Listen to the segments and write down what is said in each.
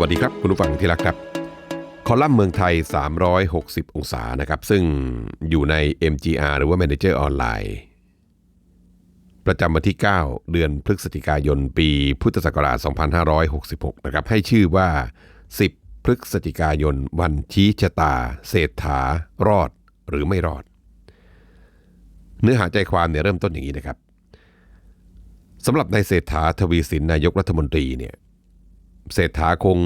วัสดีครับ คุณผู้ฟังที่รักครับ คอลัมน์เมืองไทย 360 องศานะครับ ซึ่งอยู่ใน MGR หรือว่า Manager ออนไลน์ประจำวันที่ 9 เดือนพฤศจิกายนปีพุทธศักราช 2566 นะครับ ให้ชื่อว่า 10 พฤศจิกายน วันชี้ชะตา เศรษฐารอดหรือไม่รอด เนื้อหาใจความเนี่ยเริ่มต้นอย่างนี้นะครับสำหรับนายเศรษฐาทวีสินนายกรัฐมนตรีเนี่ย เศรษฐาคง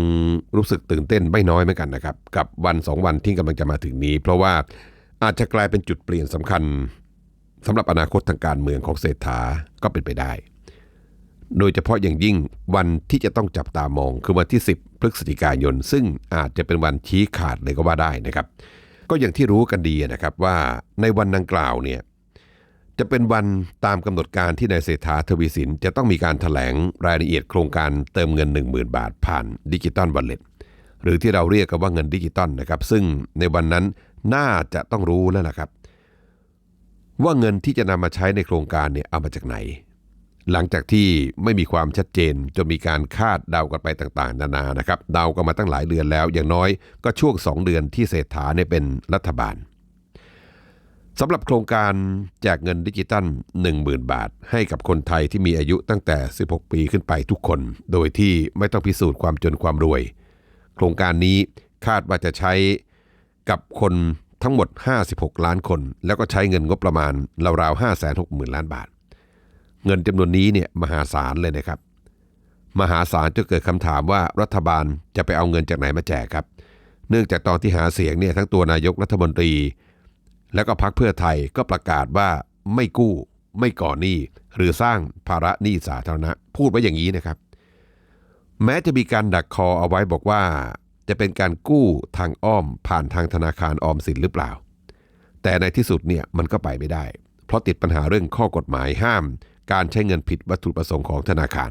รู้สึกตื่นเต้นไม่น้อยเหมือนกันนะครับ กับวันสองวันที่กำลังจะมาถึงนี้ เพราะว่าอาจจะกลายเป็นจุดเปลี่ยนสำคัญสำหรับอนาคตทางการเมืองของเศรษฐาก็เป็นไปได้ โดยเฉพาะอย่างยิ่งวันที่จะต้องจับตามองคือวันที่ 10 พฤศจิกายน ซึ่งอาจจะเป็นวันชี้ขาดเลยก็ว่าได้นะครับ ก็อย่างที่รู้กันดีนะครับว่าในวันดังกล่าวเนี่ย จะเป็นวันตามกำหนดการที่นายเศรษฐาทวีสิน จะต้องมีการถแถลงรายละเอียดโครงการเติมเงิน 10,000 บาทผ่านดิจิตอลวอลเล็ตหรือที่เราเรียกกันว่าเงินดิจิตอลนะครับ ซึ่งในวันนั้นน่าจะต้องรู้แล้วล่ะครับ ว่าเงินที่จะนำมาใช้ในโครงการเนี่ยเอามาจากไหน หลังจากที่ไม่มีความชัดเจนจนมีการคาดเดากันไปต่างๆ นานานะครับเดากันมาตั้งหลายเดือนแล้ว อย่างน้อยก็ช่วง 2 เดือนที่เศรษฐาเนี่ยเป็นรัฐบาล สำหรับโครงการแจกเงินดิจิตัล 10,000 บาท ให้กับคนไทยที่มีอายุตั้งแต่ 16 ปีขึ้นไปทุกคน โดยที่ไม่ต้องพิสูจน์ความจนความรวย โครงการนี้คาดว่าจะใช้กับคนทั้งหมด 56 ล้านคน แล้วก็ใช้เงินงบประมาณราวๆ 560,000 ล้านบาท เงินจำนวนนี้เนี่ยมหาศาลเลยนะครับ มหาศาลจนเกิดคำถามว่ารัฐบาลจะไปเอาเงินจากไหนมาแจกครับ เนื่องจากตอนที่หาเสียงเนี่ยทั้งตัวนายกรัฐมนตรี แล้วก็พักเพื่อไทยก็ประกาศว่าไม่กู้ไม่ก่อหนี้หรือสร้างภาระหนี้สาธารณะ พูดไว้อย่างนี้นะครับ แม้จะมีการดักคอเอาไว้บอกว่า จะเป็นการกู้ทางอ้อมผ่านทางธนาคารออมสินหรือเปล่า แต่ในที่สุดเนี่ยมันก็ไปไม่ได้ เพราะติดปัญหาเรื่องข้อกฎหมายห้าม การใช้เงินผิดวัตถุประสงค์ของธนาคาร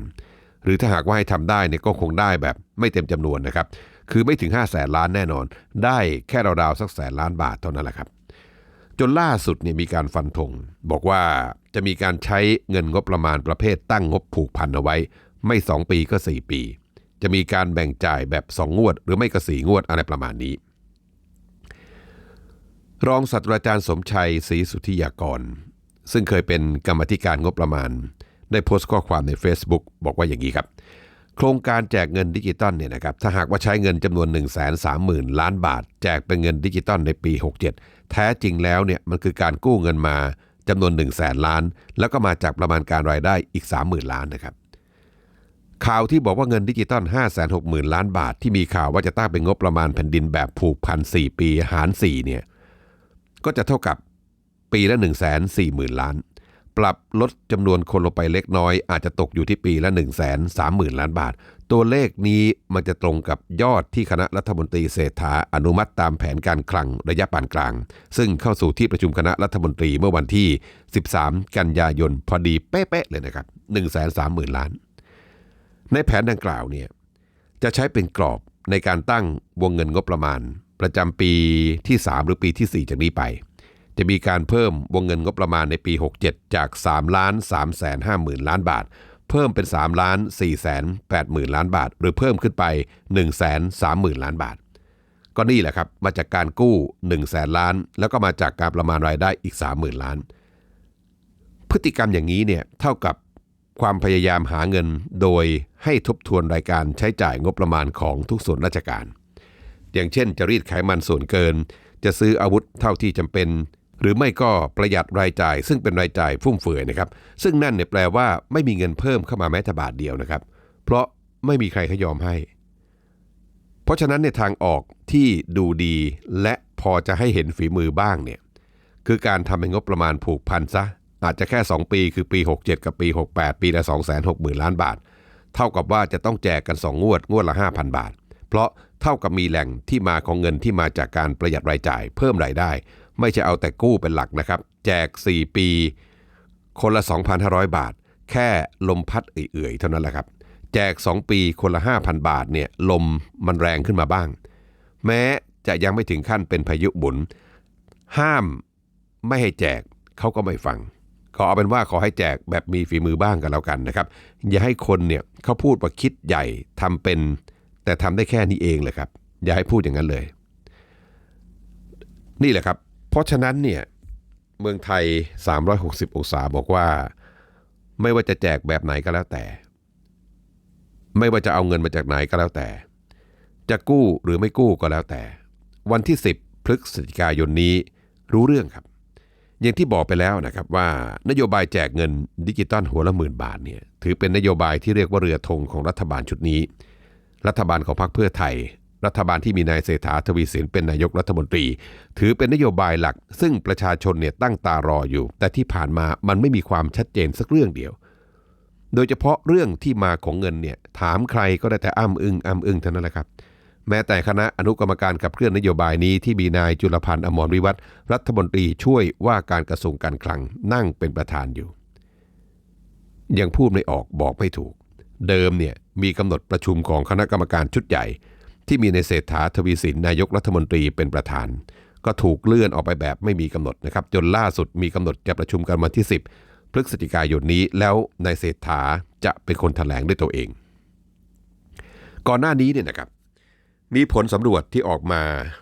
หรือถ้าหากว่าให้ทำได้เนี่ยก็คงได้แบบไม่เต็มจำนวนนะครับ คือไม่ถึง5 0 0แสนล้านแน่นอน ได้แค่ราวๆสักแสนล้านบาทเท่านั้นแหละครับ จนล่าสุดเนี่ยมีการฟันธงบอกว่าจะมีการใช้เงินงบประมาณประเภทตั้งงบผูกพันเอาไว้ ไม่ 2 ปีก็ 4 ปี จะมีการแบ่งจ่ายแบบ 2 งวด หรือไม่ก็สี่งวดอะไรประมาณนี้ รองศาสตราจารย์สมชัยศรีสุทธิยากร ซึ่งเคยเป็นกรรมธิการงบประมาณ ได้โพสต์ข้อความใน Facebook บอกว่าอย่างนี้ครับ ครงการแจกเงินดิจิตอลเนี่ยนะครับถ้าหากว่าใช้เงินจำนวน 1 3 0 0 0 0 ล้านบาท แจกเป็นเงินดิจิตอลในปี 67 แท้จริงแล้วเนี่ยมันคือการกู้เงินมาจำนวน 1 0 0 0 0แสนล้าน แล้วก็มาจากประมาณการรายได้อีก 30,000 ล้านนะครับข่าวที่บอกว่าเงินดิจิตอล 5 6 0 0 0 0 ล้านบาท ที่มีข่าวว่าจะตั้งเป็นงบประมาณแผ่นดินแบบผูกพัน 4 ปีหาร 4 เนี่ยก็จะเท่ากับปีละ 1 4 0 0 0 0 ล้าน ปรับลดจำนวนคนลงไปเล็กน้อย อาจจะตกอยู่ที่ปีละ 1 3 0 0 0 0 ล้านบาท ตัวเลขนี้มันจะตรงกับยอดที่คณะรัฐมนตรีเศรษฐาอนุมัติตามแผนการคลังระยะปานกลาง ซึ่งเข้าสู่ที่ประชุมคณะรัฐมนตรีเมื่อวันที่ 13 กันยายนพอดีเป๊ะๆเลยนะครับ1 3 0 0 0 0 ล้าน ในแผนดังกล่าวเนี่ยจะใช้เป็นกรอบในการตั้งวงเงินงบประมาณ ประจำปีที่ 3 หรือปีที่ 4 จากนี้ไป จะมีการเพิ่มวงเงินงบประมาณในปี 67 จาก3ล้าน3แสน5หมื่นล้านบาท เพิ่มเป็น3ล้าน4แสน8หมื่นล้านบาท หรือเพิ่มขึ้นไป1แสน3หมื่นล้านบาท ก็นี่แหละครับ มาจากการกู้1แสนล้าน แล้วก็มาจากการประมาณรายได้อีก 3 0,000 ล้าน พฤติกรรมอย่างนี้เนี่ยเท่ากับความพยายามหาเงินโดยให้ทบทวนรายการใช้จ่ายงบประมาณของทุกส่วนราชการ อย่างเช่นจะรีดไขมันส่วนเกิน จะซื้ออาวุธเท่าที่จำเป็น หรือไม่ก็ประหยัดรายจ่าย ซึ่งเป็นรายจ่ายฟุ่มเฟือยนะครับ ซึ่งนั่นเนี่ยแปลว่าไม่มีเงินเพิ่มเข้ามาแม้แต่บาทเดียวนะครับ เพราะไม่มีใครเขายอมให้ เพราะฉะนั้นในทางออกที่ดูดีและพอจะให้เห็นฝีมือบ้างเนี่ยคือการทำเป็นงบประมาณผูกพันซะ อาจจะแค่ 2 ปีคือปี 67 กับปี 68 ปีละ 2 6 0 0 0 0 ล้านบาท เท่ากับว่าจะต้องแจกกัน 2 งวดงวดละ 5,000 บาท เพราะเท่ากับมีแหล่งที่มาของเงินที่มาจากการประหยัดรายจ่ายเพิ่มรายได้ ไม่ใช่เอาแต่กู้เป็นหลักนะครับ แจก 4 ปี คนละ 2,500 บาท แค่ลมพัดเอื่อยๆ เท่านั้นแหละครับ แจก 2 ปีคนละ 5,000 บาทเนี่ยลมมันแรงขึ้นมาบ้าง แม้จะยังไม่ถึงขั้นเป็นพายุบุนห้ามไม่ให้แจกเขาก็ไม่ฟังขอเอาเป็นว่าขอให้แจกแบบมีฝีมือบ้างกันแล้วกันนะครับ อย่าให้คนเนี่ยเขาพูดว่าคิดใหญ่ทำเป็น แต่ทำได้แค่นี้เองเลยครับ อย่าให้พูดอย่างนั้นเลย นี่แหละครับ เพราะฉะนั้นเนี่ยเมืองไทย 360 องศาบอกว่า ไม่ว่าจะแจกแบบไหนก็แล้วแต่ ไม่ว่าจะเอาเงินมาจากไหนก็แล้วแต่ จะกู้หรือไม่กู้ก็แล้วแต่ วันที่ 10 พฤศจิกายนนี้รู้เรื่องครับ อย่างที่บอกไปแล้วนะครับว่านโยบายแจกเงินดิจิตอลหัวละหมื่นบาทเนี่ยถือเป็นนโยบายที่เรียกว่าเรือธงของรัฐบาลชุดนี้ รัฐบาลของพรรคเพื่อไทย รัฐบาลที่มีนายเศรษฐาทวีสินเป็นนายกรัฐมนตรี ถือเป็นนโยบายหลัก ซึ่งประชาชนเนี่ยตั้งตารออยู่ แต่ที่ผ่านมามันไม่มีความชัดเจนสักเรื่องเดียว โดยเฉพาะเรื่องที่มาของเงินเนี่ยถามใครก็ได้แต่อ้ำอึงอ้ำอึงเท่านั้นแหละครับ แม้แต่คณะอนุกรรมการขับเคลื่อนนโยบายนี้ที่มีนายจุลพันธ์อมรวิวัฒน์รัฐมนตรีช่วยว่าการกระทรวงการคลังนั่งเป็นประธานอยู่ ยังพูดไม่ออกบอกไม่ถูก เดิมเนี่ยมีกำหนดประชุมของคณะกรรมการชุดใหญ่ ที่มีในเศรษฐาทวีสินนายกรัฐมนตรีเป็นประธาน ก็ถูกเลื่อนออกไปแบบไม่มีกำหนดนะครับ จนล่าสุดมีกำหนดจะประชุมกันวันที่ 10 พฤศจิกายนนี้แล้วนายเศรษฐาจะเป็นคนแถลงด้วยตัวเอง ก่อนหน้านี้เนี่ยนะครับมีผลสำรวจที่ออกมา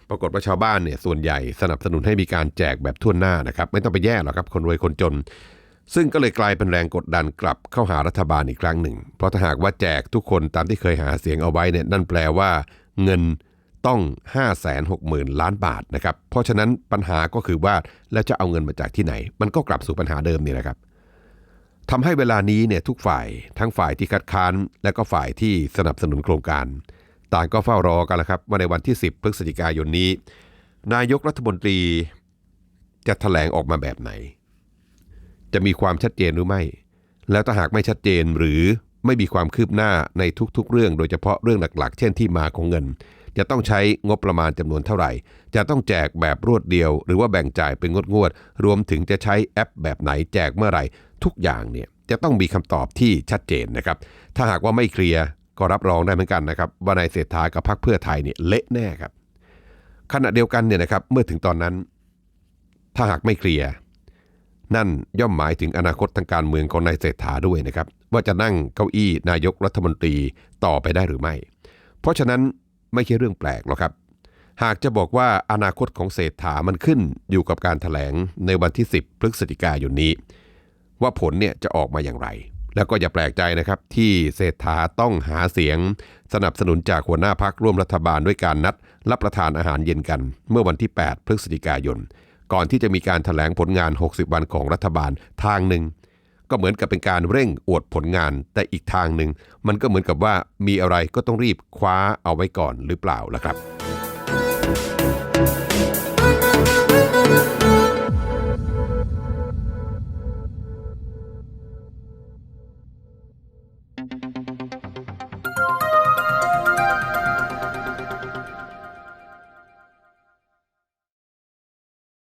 ปรากฏว่าชาวบ้านเนี่ยส่วนใหญ่สนับสนุนให้มีการแจกแบบทั่วหน้านะครับ ไม่ต้องไปแย่หรอกครับคนรวยคนจน ซึ่งก็เลยกลายเป็นแรงกดดันกลับเข้าหารัฐบาลอีกครั้งหนึ่ง เพราะถ้าหากว่าแจกทุกคนตามที่เคยหาเสียงเอาไว้เนี่ยนั่นแปลว่า เงินต้อง 5 6 0 0 0 0 ล้านบาทนะครับ เพราะฉะนั้นปัญหาก็คือว่าแล้วจะเอาเงินมาจากที่ไหน มันก็กลับสู่ปัญหาเดิมนี่แหละครับทำให้เวลานี้เนี่ยทุกฝ่ายทั้งฝ่ายที่คัดค้าน และก็ฝ่ายที่สนับสนุนโครงการ ต่างก็เฝ้ารอกันแล้วครับว่าในวันที่ 10 พฤศจิกายนนี้ นายกรัฐมนตรีจะแถลงออกมาแบบไหน จะมีความชัดเจนหรือไม่ แล้วถ้าหากไม่ชัดเจนหรือ ไม่มีความคืบหน้าในทุกๆ เรื่อง โดยเฉพาะเรื่องหลักๆ เช่นที่มาของเงิน จะต้องใช้งบประมาณจำนวนเท่าไหร่ จะต้องแจกแบบรวดเดียว หรือว่าแบ่งจ่ายเป็นงวดๆรวมถึงจะใช้แอปแบบไหนแจกเมื่อไหร่ ทุกอย่างเนี่ยจะต้องมีคำตอบที่ชัดเจนนะครับ ถ้าหากว่าไม่เคลียร์ก็รับรองได้เหมือนกันนะครับว่านายเศรษฐากับพรรคเพื่อไทยเนี่ยเละแน่ครับขณะเดียวกันเนี่ยนะครับเมื่อถึงตอนนั้น ถ้าหากไม่เคลียร์ นั่นย่อมหมายถึงอนาคตทางการเมืองของนายเศรษฐาด้วยนะครับ ว่าจะนั่งเก้าอี้นายกรัฐมนตรีต่อไปได้หรือไม่ เพราะฉะนั้นไม่ใช่เรื่องแปลกหรอกครับ หากจะบอกว่าอนาคตของเศรษฐามันขึ้นอยู่กับการถแถลงในวันที่ 10 พฤศจิกายนนี้ ว่าผลเนี่ยจะออกมาอย่างไร แล้วก็อย่าแปลกใจนะครับที่เศรษฐาต้องหาเสียง สนับสนุนจากหัวหน้าพักร่วมรัฐบาลด้วยการนัด รับประทานอาหารเย็นกัน เมื่อวันที่ 8 พฤศจิกายน ก่อนที่จะมีการถแถลงผลงาน 60 วันของรัฐบาลทางหนึ่ง ก็เหมือนกับเป็นการเร่งอวดผลงานแต่อีกทางหนึ่ง มันก็เหมือนกับว่ามีอะไรก็ต้องรีบคว้าเอาไว้ก่อนหรือเปล่าล่ะครับ